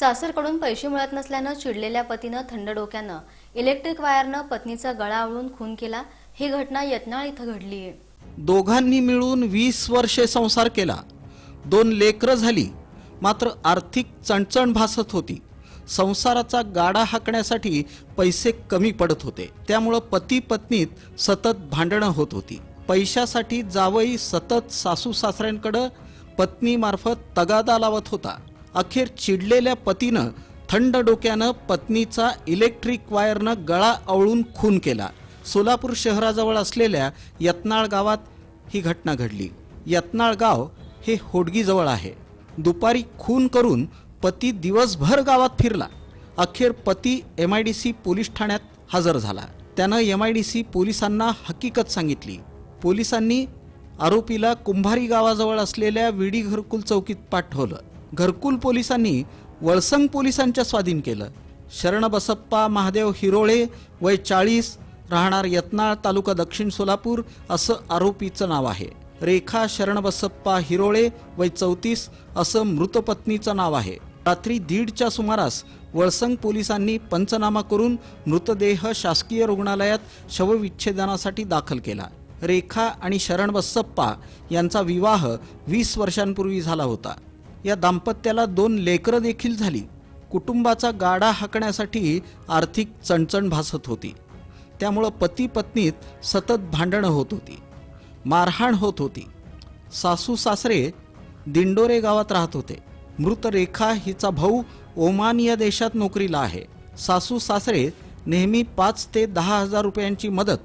सासरकडून पैसे मिळत नसल्यानं चिडलेल्या पतीनं थंड डोक्यानं इलेक्ट्रिक वायरनं पत्नीचा गळा आवळून खून केला. ही घटना यत्नाळ इथं घडली आहे दोघांनी मिळून वीस वर्षे संसार केला. दोन लेकरं झाली. मात्र आर्थिक चणचण भासत होती. संसाराचा गाडा हाकण्यासाठी पैसे कमी पडत होते. त्यामुळं पती पत्नीत सतत भांडणं होत होती. पैशासाठी जावई सतत सासू सासऱ्यांकडं पत्नीमार्फत तगादा लावत होता. अखेर चिडलेल्या पतीनं थंड डोक्यानं पत्नीचा इलेक्ट्रिक वायरनं गळा आवळून खून केला. सोलापूर शहराजवळ असलेल्या यत्नाळ गावात ही घटना घडली. यत्नाळ गाव हे होडगीजवळ आहे. दुपारी खून करून पती दिवसभर गावात फिरला. अखेर पती M I D C police ठाण्यात हजर झाला. त्यानं एम आय डी सी पोलिसांना हकीकत सांगितली. पोलिसांनी आरोपीला कुंभारी गावाजवळ असलेल्या विडी घरकुल चौकीत पाठवलं. घरकुल पोलिसांनी वळसंग पोलिसांच्या स्वाधीन केलं. शरण बसप्पा महादेव हिरोळे वय चाळीस राहणार यत्नाळ तालुका दक्षिण सोलापूर असं आरोपीचं नाव आहे. रेखा शरण बसप्पा हिरोळे वय चौतीस असं मृतपत्नीचं नाव आहे. रात्री दीडच्या सुमारास वळसंग पोलिसांनी पंचनामा करून मृतदेह शासकीय रुग्णालयात शवविच्छेदनासाठी दाखल केला. रेखा आणि शरण बसप्पा यांचा विवाह वीस वर्षांपूर्वी झाला होता. या दाम्पत्याला दोन लेकरं देखील झाली. कुटुंबाचा गाडा हाकण्यासाठी आर्थिक चणचण भासत होती. त्यामुळं पती पत्नीत सतत भांडणं होत होती. मारहाण होत होती. सासू सासरे दिंडोरे गावात राहत होते. मृत रेखा हिचा भाऊ ओमान या देशात नोकरीला आहे. सासू सासरे नेहमी पाच ते दहा हजार रुपयांची मदत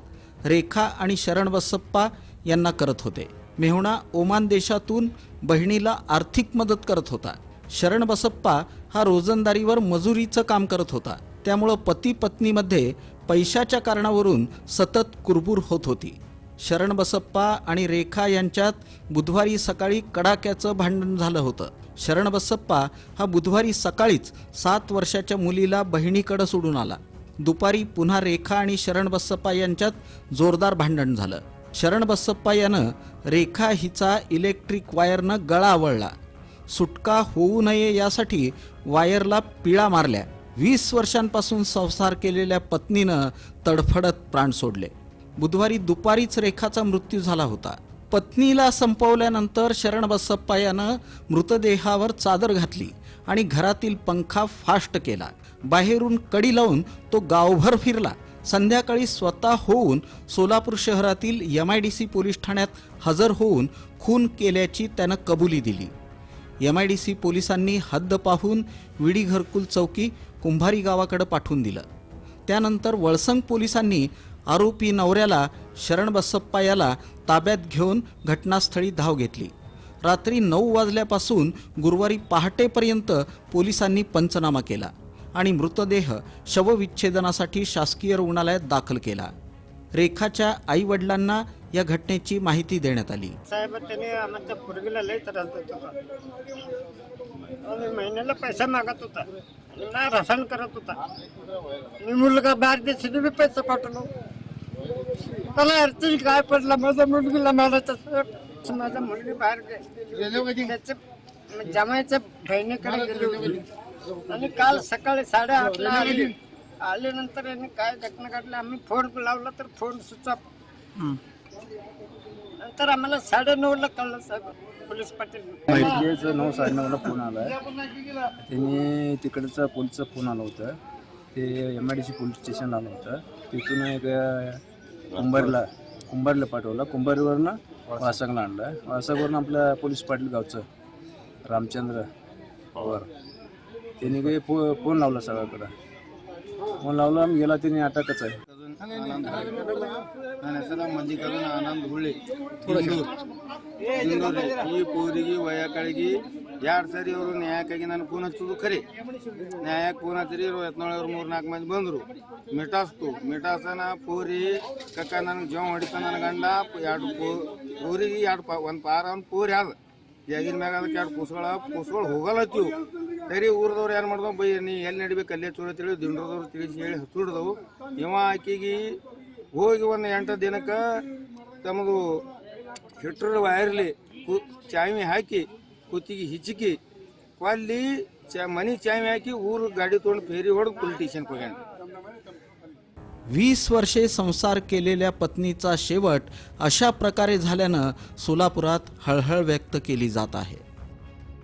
रेखा आणि शरण बसप्पा यांना करत होते. मेहुणा ओमान देशातून बहिणीला आर्थिक मदत करत होता. शरण बसप्पा हा रोजंदारीवर मजुरीचं काम करत होता. त्यामुळं पती पत्नीमध्ये पैशाच्या कारणावरून सतत कुरबूर होत होती. शरण बसप्पा आणि रेखा यांच्यात बुधवारी सकाळी कडाक्याचं भांडण झालं होतं. शरण बसप्पा हा बुधवारी सकाळीच सात वर्षाच्या मुलीला बहिणीकडं सोडून आला. दुपारी पुन्हा रेखा आणि शरण बसप्पा यांच्यात जोरदार भांडण झालं. शरण बसप्पा यानं रेखा हिचा इलेक्ट्रिक वायरनं गळा आवळला. सुटका होऊ नये यासाठी वायरला पिळा मारल्या. वीस वर्षांपासून संसार केलेल्या पत्नीनं तडफडत प्राण सोडले. बुधवारी दुपारीच रेखाचा मृत्यू झाला होता. पत्नीला संपवल्यानंतर शरण बसप्पा यानं मृतदेहावर चादर घातली आणि घरातील पंखा फास्ट केला. बाहेरून कडी लावून तो गावभर फिरला. संध्याकाळी स्वतः होऊन सोलापूर शहरातील M I D C police ठाण्यात हजर होऊन खून केल्याची त्यानं कबुली दिली. एम आय डी सी पोलिसांनी हद्द पाहून विडी घरकुल चौकी कुंभारी गावाकडे पाठवून दिलं. त्यानंतर वळसंग पोलिसांनी आरोपी नवऱ्याला शरण बसप्पा याला ताब्यात घेऊन घटनास्थळी धाव घेतली. रात्री नऊ वाजल्यापासून गुरुवारी पहाटेपर्यंत पोलिसांनी पंचनामा केला. आणि मृतदेह शवविच्छेदनासाठी शासकीय रुग्णालयात दाखल केला. रेखाच्या आई वडिलांना या घटनेची माहिती देण्यात आली. साहेब त्याने आमच्या पोरगीला लय त्रास देत होता. महिन्याला पैसा मागत होता. ना रसायन करत होता. मी मुलगा बाहेर देशाने बी पैसा पाठवलो मला अडचणी काय पडला? माझ्या मुलगीला मारायचं माझा मुलगी बाहेर गे- त्याचं जमायच्या बहिणीकडे गेली होती. आणि काल सकाळी साडेआठला आली. आल्यानंतर यांनी काय घटना घडली आम्ही फोन लावला तर फोन स्विच ऑफ नंतर आम्हाला साडे नऊ ला कळलं साहेब पोलीस पाटील. नऊ साडेनऊला फोन आला त्यांनी तिकडचं पोलीसचा फोन आला होता. ते M I D C police स्टेशनला आलं होतं. तिथून एक कुंभारला कुंभारला पाठवलं. कुंभारीवरनं वासगला आणलं. वासगवरनं आपल्या पोलीस पाटील गावचं रामचंद्र पवार त्यांनी काही फो फोन लावला सगळ्याकडं फोन लावला गेला त्यांनी अटकच आहे ನನ್ನ ಹೆಸರು ಮಲ್ಲಿಕಾರ್ಜುನ ಆನಂದ್ ಹುಳ್ಳಿ ಇಂದೂರು ಇಂದೂರು ಈ ಪೂರಿಗೆ ವಯಕಳಿಗೆ ಎರಡು ಸರಿ ಅವರು ನ್ಯಾಯಕ್ಕಾಗಿ ನಾನು ಫೋನ್ ಹಚ್ಚೋದು ಖರೆ ನ್ಯಾಯಕ್ಕೆ ಫೋನ್ ಹಚ್ಚಿರಿ ಯತ್ನಾಳವ್ರು ಮೂರು ನಾಲ್ಕು ಮಂದಿ ಬಂದರು ಮಿಟಾಸ್ತು ಮಿಟಾಸನ ಪೂರಿ ಕಕ್ಕ ನನಗೆ ಜೀವ ಹೊಡಿತ ನನ್ನ ಗಂಡ ಎರಡು ಪೂ ಪೂರಿಗೆ ಎರಡು ಪಾ ಒಂದು ಪಾರ ಒಂದು ಪೂರಿ ಅದ ಜಾಗಿನ ಮ್ಯಾಗ ಅದಕ್ಕೆ ಎರಡು ಕೂಸುಗಳ ಕೂಸುಗಳು ಹೋಗಲತ್ತೀವು ಸರಿ ಊರದವ್ರು ಏನು ಮಾಡ್ದವು ಬೈ ನೀ ಎಲ್ಲಿ ನಡಿಬೇಕು ಅಲ್ಲೇ ಚೂರ ತಿಳಿ ದಿಂಡ್ರದವ್ರು ತಿಳಿಸಿ ಹೇಳಿ ಹಚ್ಚಿಡ್ದವು ಇವ ಆಕಿಗೆ ಹೋಗಿ ಒಂದು ಎಂಟು ದಿನಕ್ಕೆ ತಮ್ಮದು ಹಿಟ್ರ ವೈರ್ಲಿ ಕು ಚಾವಿ ಹಾಕಿ ಕುತ್ತಿಗೆ ಹಿಚಕಿ ಕೊಲ್ಲಿ ಚ ಮನಿ ಚಾವಿ ಹಾಕಿ ಊರು ಗಾಡಿ ತೊಗೊಂಡು ಫೇರಿ ಹೊಡೆದು ಪೊಲೀಸ್ ಸ್ಟೇಷನ್ಗೆ ಹೋಗ್ಯಾನ वीस वर्षे संसार केलेल्या पत्नीचा शेवट अशा प्रकारे झाल्यानं सोलापुरात हळहळ व्यक्त केली जात आहे